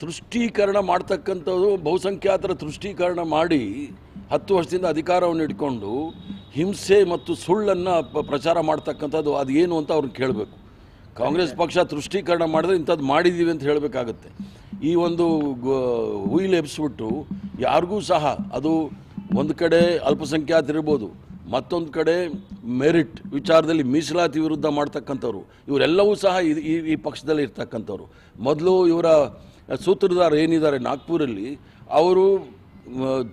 ತೃಷ್ಟೀಕರಣ ಮಾಡ್ತಕ್ಕಂಥದ್ದು ಬಹುಸಂಖ್ಯಾತರ ತೃಷ್ಟೀಕರಣ ಮಾಡಿ ಹತ್ತು ವರ್ಷದಿಂದ ಅಧಿಕಾರವನ್ನು ಇಟ್ಕೊಂಡು ಹಿಂಸೆ ಮತ್ತು ಸುಳ್ಳನ್ನು ಪ್ರಚಾರ ಮಾಡ್ತಕ್ಕಂಥದ್ದು ಅದು ಏನು ಅಂತ ಅವ್ರನ್ನ ಕೇಳಬೇಕು. ಕಾಂಗ್ರೆಸ್ ಪಕ್ಷ ತೃಷ್ಟೀಕರಣ ಮಾಡಿದ್ರೆ ಇಂಥದ್ದು ಮಾಡಿದ್ದೀವಿ ಅಂತ ಹೇಳಬೇಕಾಗತ್ತೆ. ಈ ಒಂದು ಹುಯಿಲ್ ಎಬ್ಸ್ಬಿಟ್ಟು ಯಾರಿಗೂ ಸಹ ಅದು ಒಂದು ಕಡೆ ಅಲ್ಪಸಂಖ್ಯಾತರಿರ್ಬೋದು ಮತ್ತೊಂದು ಕಡೆ ಮೆರಿಟ್, ವಿಚಾರದಲ್ಲಿ ಮೀಸಲಾತಿ ವಿರುದ್ಧ ಮಾಡ್ತಕ್ಕಂಥವ್ರು. ಇವರೆಲ್ಲವೂ ಸಹ ಈ- ಈ ಪಕ್ಷದಲ್ಲಿ ಇರ್ತಕ್ಕಂಥವ್ರು. ಮೊದಲು ಇವರ ಸೂತ್ರಧಾರ ಏನಿದ್ದಾರೆ ನಾಗ್ಪುರಲ್ಲಿ, ಅವರು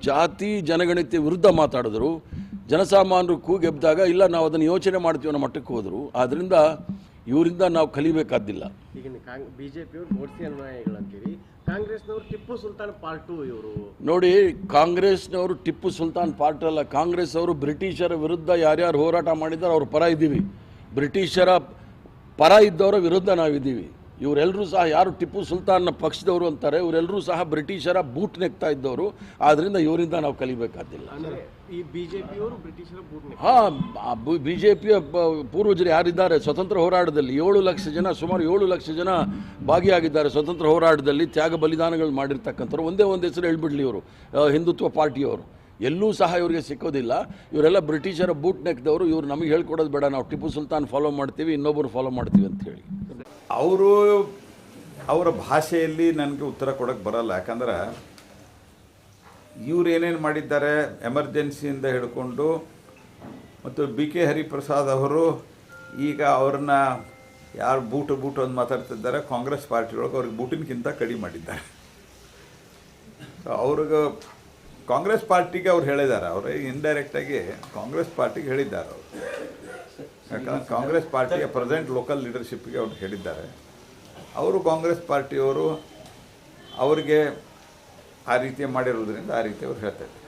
ಜಾತಿ ಜನಗಣತಿ ವಿರುದ್ಧ ಮಾತಾಡಿದ್ರು. ಜನಸಾಮಾನ್ಯರು ಕೂಗೆಬ್ದಾಗ, ಇಲ್ಲ, ನಾವು ಅದನ್ನು ಯೋಚನೆ ಮಾಡ್ತೀವಿ ಅನ್ನೋ ಮಟ್ಟಕ್ಕೆ ಹೋದರು. ಆದ್ದರಿಂದ ಇವರಿಂದ ನಾವು ಕಲಿಬೇಕಾದ್ದಿಲ್ಲ ಇವರು. ನೋಡಿ ಕಾಂಗ್ರೆಸ್ನವರು ಟಿಪ್ಪು ಸುಲ್ತಾನ್ ಪಾರ್ಟ್ ಅಲ್ಲ ಕಾಂಗ್ರೆಸ್ ಅವರು ಬ್ರಿಟಿಷರ ವಿರುದ್ಧ ಯಾರ್ಯಾರು ಹೋರಾಟ ಮಾಡಿದ್ದಾರೆ ಅವ್ರ ಪರ ಇದ್ದೀವಿ. ಬ್ರಿಟಿಷರ ಪರ ಇದ್ದವರ ವಿರುದ್ಧ ನಾವಿದ್ದೀವಿ. ಇವರೆಲ್ಲರೂ ಸಹ ಯಾರು ಟಿಪ್ಪು ಸುಲ್ತಾನ್ನ ಪಕ್ಷದವರು ಅಂತಾರೆ ಇವರೆಲ್ಲರೂ ಸಹ ಬ್ರಿಟಿಷರ ಬೂಟ್ ನೆಕ್ತಾ ಇದ್ದವರು. ಆದ್ದರಿಂದ ಇವರಿಂದ ನಾವು ಕಲಿಬೇಕಾದಿಲ್ಲ. ಅಂದ್ರೆ ಈ ಬಿಜೆಪಿಯವರು ಬ್ರಿಟಿಷರ ಬೂಟ್ನೆ ಹಾಂ ಬಿ ಜೆ ಪಿಯ ಪೂರ್ವಜರು ಯಾರಿದ್ದಾರೆ? ಸ್ವತಂತ್ರ ಹೋರಾಟದಲ್ಲಿ ಏಳು ಲಕ್ಷ ಜನ ಸುಮಾರು ಏಳು ಲಕ್ಷ ಜನ ಭಾಗಿಯಾಗಿದ್ದಾರೆ ಸ್ವತಂತ್ರ ಹೋರಾಟದಲ್ಲಿ ತ್ಯಾಗ ಬಲಿದಾನಗಳು ಮಾಡಿರ್ತಕ್ಕಂಥವ್ರು. ಒಂದೇ ಒಂದು ಹೆಸರು ಹೇಳ್ಬಿಡ್ಲಿ ಇವರು ಹಿಂದುತ್ವ ಪಾರ್ಟಿಯವರು. ಎಲ್ಲೂ ಸಹ ಇವರಿಗೆ ಸಿಕ್ಕೋದಿಲ್ಲ. ಇವರೆಲ್ಲ ಬ್ರಿಟಿಷರ ಬೂಟ್ ನೆಕ್ದವರು ಇವ್ರು ನಮಗೆ ಹೇಳ್ಕೊಡೋದು ಬೇಡ, ನಾವು ಟಿಪ್ಪು ಸುಲ್ತಾನ್ ಫಾಲೋ ಮಾಡ್ತೀವಿ ಇನ್ನೊಬ್ಬರು ಫಾಲೋ ಮಾಡ್ತೀವಿ ಅಂತ ಹೇಳಿ. ಅವರು ಅವರ ಭಾಷೆಯಲ್ಲಿ ನನಗೆ ಉತ್ತರ ಕೊಡೋಕ್ಕೆ ಬರಲ್ಲ. ಯಾಕಂದ್ರೆ ಇವ್ರು ಏನೇನು ಮಾಡಿದ್ದಾರೆ, ಎಮರ್ಜೆನ್ಸಿಯಿಂದ ಹಿಡ್ಕೊಂಡು, ಮತ್ತು ಬಿ ಕೆ ಹರಿಪ್ರಸಾದ್ ಅವರು ಈಗ ಅವ್ರನ್ನ ಯಾರು ಬೂಟು ಬೂಟು ಅಂತ ಮಾತಾಡ್ತಿದ್ದಾರೆ, ಕಾಂಗ್ರೆಸ್ ಪಾರ್ಟಿಯೊಳಗೆ ಅವ್ರಿಗೆ ಬೂಟಿನಕ್ಕಿಂತ ಕಡಿಮೆ ಮಾಡಿದ್ದಾರೆ. ಅವ್ರಿಗೆ ಕಾಂಗ್ರೆಸ್ ಪಾರ್ಟಿಗೆ ಅವ್ರು ಹೇಳಿದ್ದಾರೆ ಅವರು ಇಂಡೈರೆಕ್ಟಾಗಿ ಕಾಂಗ್ರೆಸ್ ಪಾರ್ಟಿಗೆ ಹೇಳಿದ್ದಾರೆ ಅವರು. ಯಾಕಂದ್ರೆ ಕಾಂಗ್ರೆಸ್ ಪಾರ್ಟಿಯ ಪ್ರೆಸೆಂಟ್ ಲೋಕಲ್ ಲೀಡರ್ಶಿಪ್ಗೆ ಅವ್ರು ಹೇಳಿದ್ದಾರೆ. ಅವರು ಕಾಂಗ್ರೆಸ್ ಪಾರ್ಟಿಯವರು ಅವರಿಗೆ ಆ ರೀತಿ ಮಾಡಿರೋದ್ರಿಂದ ಆ ರೀತಿ ಅವ್ರು ಹೇಳ್ತಾ ಇದ್ದಾರೆ.